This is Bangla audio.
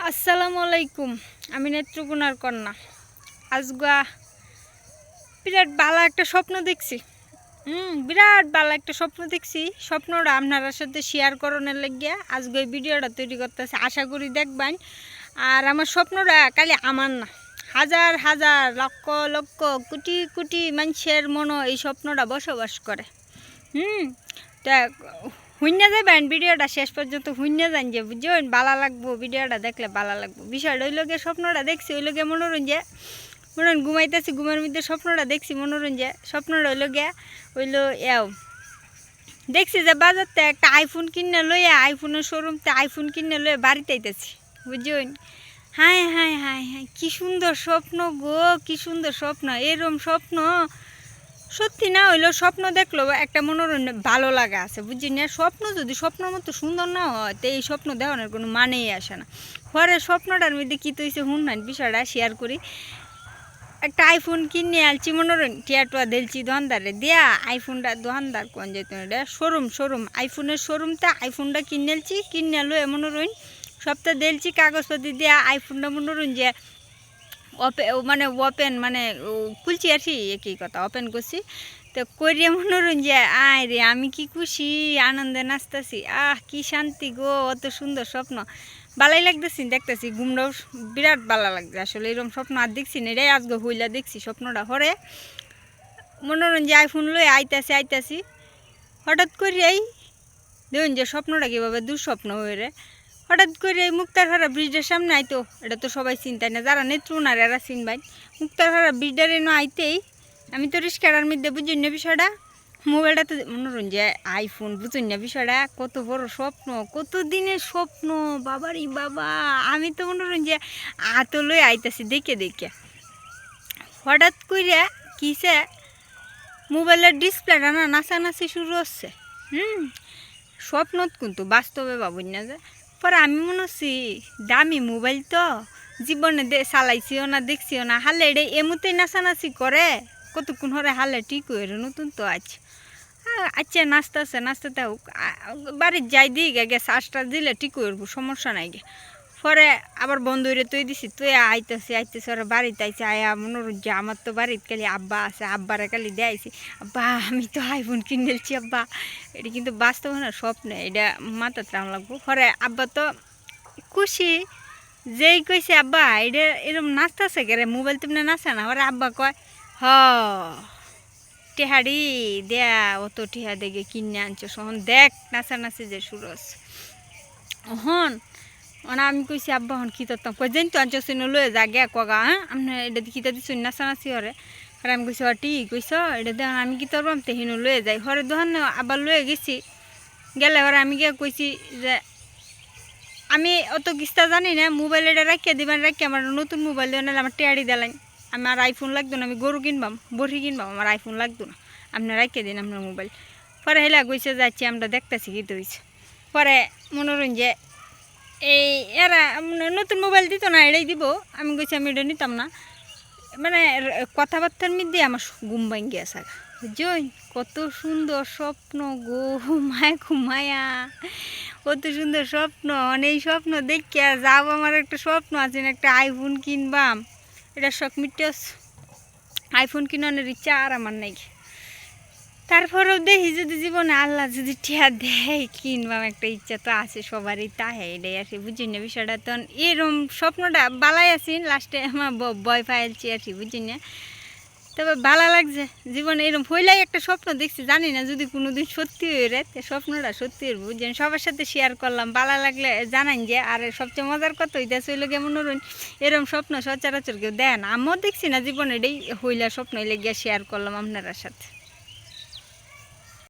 আসসালামু আলাইকুম, আমি নেত্রকোনার কন্যা। আজগা বিরাট ভালো একটা স্বপ্ন দেখছি। হুম, বিরাট ভালো একটা স্বপ্ন দেখছি। স্বপ্নটা আপনারা সাথে শেয়ার করানোর লাগিয়া আজকে এই ভিডিওটা তৈরি করতেছে। আশা করি দেখবেন। আর আমার স্বপ্নটা খালি আমার না। হাজার হাজার, লক্ষ লক্ষ, কোটি কোটি মানুষের মনো এই স্বপ্নটা বসবাস করে। হুম তা হুইনা যাবেন ভিডিওটা শেষ পর্যন্ত হুইনা যান যে, বুঝছেন? ভালো লাগবো, ভিডিওটা দেখলে ভালো লাগবো। বিষয়টা ওই লোকের স্বপ্নটা দেখছি ওই লোকে মনোরঞ্জে মনে ঘুমাইতেছি, ঘুমের মধ্যে স্বপ্নটা দেখছি, মনোরঞ্জে। স্বপ্নটা হইল গিয়া হইল, এও। দেখছি যে বাজারতে একটা আইফোন কিনে লইয়া আইফোনের শোরুমতে আইফোন কিনে লইয়া বাড়িতে আইতেছি, বুঝছেন? হাই হাই হাই হাই কি সুন্দর স্বপ্ন গো, কী সুন্দর স্বপ্ন, এরম স্বপ্ন। সত্যি না হইল স্বপ্ন দেখল একটা মনোরঞ্জন ভালো লাগা আছে বুঝছি না? স্বপ্ন যদি স্বপ্নের মতো সুন্দর না হয়, তো এই স্বপ্ন দেখানোর কোনো মানেই আসে না। পরে স্বপ্নটার মধ্যে কী তৈছে হুন না বিষয়টা শেয়ার করি। একটা আইফোন কিনে আলছি মনোরঞ্জন। টিয়াটুয়া দিলছি দোকানদারে। দেয়া আইফোনটা দোকানদার কোন যেত এটা শোরুম শোরুম আইফোনের শোরুমটা আইফোনটা কিনে আলছি কিনে আলো মনোরঞ্জন। সপ্তাহ দিলছি কাগজপত্র দিয়া আইফোনটা মনোরঞ্জন মানে ওপেন মানে খুলছি আর কি, একই কথা, ওপেন করছি। তো করিয়ে মনোরঞ্জন আয় রে, আমি কি খুশি, আনন্দে নাচতেছি, আহ, কি শান্তি গো, অত সুন্দর স্বপ্ন। ভালাই লাগতেছি, দেখতেছি ঘুমটাও বিরাট ভালো লাগছে, আসলে এরকম স্বপ্ন আর দেখছি না, এটাই আজকে হইলা দেখছি স্বপ্নটা, হরে। মনোরঞ্জন আইফোন লই আইতাছি আইতাছি, হঠাৎ করি এই, দেখুন যে স্বপ্নটা কীভাবে দুঃস্বপ্ন হয়ে রে হঠাৎ করে এই মুক্তারহারা ব্রিজের সামনে আইতো। এটা তো সবাই চিন্তায় না, যারা নেত্রুনার এরা চিনবাই। মুক্তারহারা ব্রিজের এনে আইতেই আমি তো রিস্কার মধ্যে বুঝি না বিষয়টা। মোবাইলটা তো মনোরঞ্জন আইফোন বুঝুন না বিষয়টা। কত বড় স্বপ্ন, কত দিনের স্বপ্ন বাবারই বাবা। আমি তো মনোরঞ্জন আতো লই আইতাছি দেখে দেখে। হঠাৎ করে কিসে মোবাইলের ডিসপ্লেটা না নাচানাচি শুরু হচ্ছে। হুম, স্বপ্নত কিন্তু বাস্তবে ভাবুন না যে। পরে আমি মনেছি, দামি মোবাইল তো, জীবনে চালাইছিও না, দেখছিও না, হালে এটা এমুতে নাচানাচি করে। কতক্ষণ হরে হালে ঠিক হয়ে নতুন তো আছে আচ্ছা নাচতেছে, নাচতে হোক বাড়ির যাই দিই গে আশটা দিলে ঠিক করব সমস্যা নাই গে। পরে আবার বন্ধ হয়ে তুই দিছি, তুই আইতেছি আইতেছি, ওরা বাড়িতে আইছে, আয়া মনোরঞ্জ আমার তো বাড়িতে খালি আব্বা আছে, আব্বারে খালি দেয়াইছি আব্বা, আমি তো আইফোন কিনেছি আব্বা। এটা কিন্তু বাস্তব না, স্বপ্নে, এটা মাথা ত্রাম লাগবো। পরে আব্বা তো খুশি, যেই কইছে, আব্বা, এটা এরকম নাচতেছে কে মোবাইল তুমি নাচে না? ওরে আব্বা কয়, হ, টেহাড়ি, দেয়া, অত টেহা দেখে কিনে আনছো। সহন দেখ, নাচানাচি যে সুরস হন ওনা আমি কইছি, আব্বা, হন কী করতাম কই জানি তো আনছো সিনো লয়ে যা গে কগা হ্যাঁ আপনার এটা কিতা দিচ্ছ নাচানাচি হরে। আর আমি কইছি অটি কইস এটা দেখুন আমি কি তোর বামতে হিনো লয়ে যাই? হরে দোকান আবার লয়ে গেছি। গেলে এবার আমি গিয়ে কইছি যে, আমি অত কিস্তা জানি না, মোবাইল এটা রাখিয়া দিবেন, রাখিয়া আমার নতুন মোবাইল দেবেন আমার টেয়ারি দিলেন আমার আইফোন লাগতো না, আমি গরু কিনবাম, বড়ি কিনবাম, আমার আইফোন লাগতো না। আপনার রাখিয়ে দিন আপনার মোবাইল। পরে হেলা গইছে যাচ্ছি, আমরা দেখতেছি কি হয়েছে পরে মনোরঞ্জে এই, এরা নতুন মোবাইল দিত না এটাই দিব। আমি কইছি, আমি এটা নিতাম না। মানে কথাবার্তার মধ্যে আমার ঘুম ভাঙ্গি আছে জই কত সুন্দর স্বপ্ন গো, মায়া ঘুমায়া কত সুন্দর স্বপ্ন এই স্বপ্ন। দেখিয়া যাব আমার একটা স্বপ্ন আছে না একটা আইফোন কিনবাম। এটা শখ মিটাস আইফোন কিনানোর ইচ্ছা আর আমার নাই। তারপরেও দেখি যদি জীবনে আল্লাহ যদি টিয়া দেয়, কিনবাম একটা ইচ্ছা তো আছে সবারই তাহে এটাই আর কি, বুঝি না বিষয়টা। তখন এরম স্বপ্নটা বালাই আছি লাস্টে আমার বয় ফাইলছি আর কি, বুঝি না। তবে ভালো লাগছে, জীবনে এরম হইলাই একটা স্বপ্ন দেখছি, জানি না যদি কোনো দিন সত্যি হয়ে রে স্বপ্নটা সত্যি হইব বুঝছেন সবার সাথে শেয়ার করলাম ভালো লাগলে জানান যে, আর সবচেয়ে মজার কথা হইতেছে হইলে কেমন এরকম স্বপ্ন সচরাচর কেউ দেয় না। আমিও দেখছি না জীবনে এটাই হইলা স্বপ্ন হইলে গিয়ে শেয়ার করলাম আপনার সাথে।